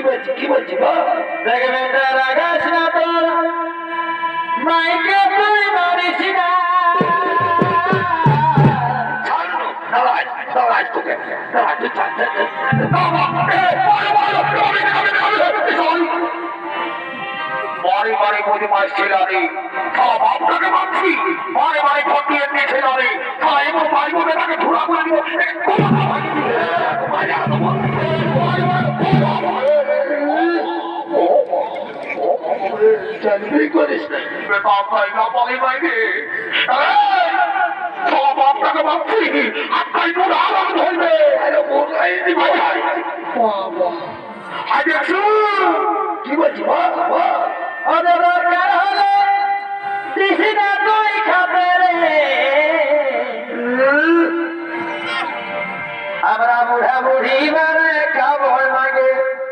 কি বলছি কি বলছি বল দেখ বেটা রাগাস না তোর মাইকে তুই মারিস না। বাবা, এ, বাবা, বাবা, আমি, আমি, আমি, আমি। বাড়ি বাড়ি বদমাস ছেলারে সারা বাপটাকে মারছি বাড়ি বাড়ি ফটি এমনি ভাই বোনে তাকে ধুলা করে এ, কোন ভাই দিবে? ভাই, আর তো বল। ভাই, ভাই, ও বাবা, এ, এ, ও, ও, ও, এ, চাকরি করিস। বেটা, ভাই, না বলে বাইরে। সারা বাপটাকে মারছি, আটকাই তোর আরাম ধরবে। দেখছ? কি বলছি হলে দিস না তুই খাবে রে আমরা বুড়া বুড়ি মানে খাব লাগে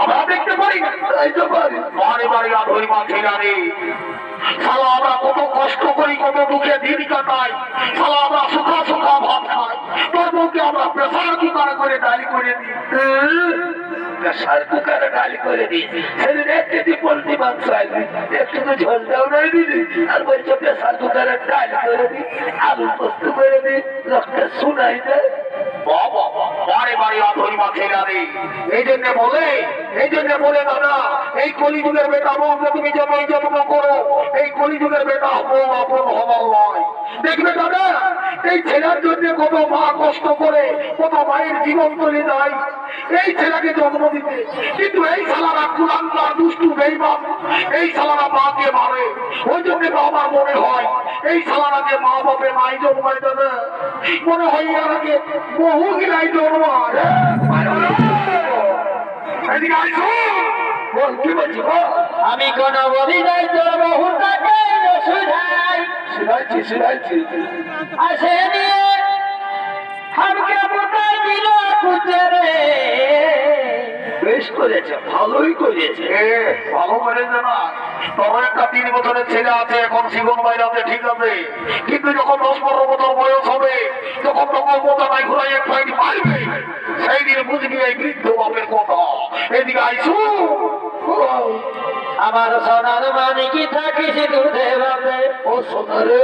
আমরা দেখতে পারি। তাই পারি। বাড়ি বাড়ি মাঝে জানি শালা আমরা কত কষ্ট করি কত দুঃখে দিন কাটাই। শালা আমরা সুখা সুখা ভাত খাই। তোর বউকে আমরা প্রেসার কুকারে করে ডালি করে দিই। প্রেসার কুকারে ডালি করে দিই। সেদিন এক কেজি পোলট্রি মাংস আইবি একটু তো ঝোল দাও নাই দিদি আর বলছো প্রেসার কুকারে ডালি করে দিই আলু পোস্ত করে দিই লোকটা শুনাই দেয়। বাবা বাড়ি বাড়ি আধরি মাখে জানে এই জন্য বলে এই জন্য বলে দাদা, এই কলিযুগের বেটা বউকে তুমি যেমন যেমন করো, এই কলিযুগের বেটা বউ আপন হবার নয়। দেখবে দাদা, এই ছেলের জন্য কত মা কষ্ট করে, কত মায়ের জীবন চলে যায়। এই ছেলেকে জন্ম দিতে। কিন্তু এই শালারা কুলাঙ্কার দুষ্টু, বেইমান, এই শালারা মাকে মারে। ওই জন্য আমার মনে হয়, এই শালারাকে মা বাপে মাই জন্মায় দাদা। মনে হয় এরাকে বহু গিলাই জন্মায়। আমি কোন নাই তোর বহুটাকে সুধাই শুনাইছি শুনাইছি আসে নিয়ে হামকে বুটাই দিল কুচরে করেছে ভালোই করেছে। ভালো করেছে না তবে একটা তিন বছরের ছেলে আছে এখন জীবন বাইরে আছে ঠিক আছে। কিন্তু যখন দশ পনেরো বছর বয়স হবে যখন তখন মোটা নাই ঘুরাই এক ফাইট মারবে সেই দিন বুঝবি এই বৃদ্ধ বাপের কথা। এদিকে আইসু। আমার সোনার মানিকি থাকিস দুধে বাপে? ও সোনারে।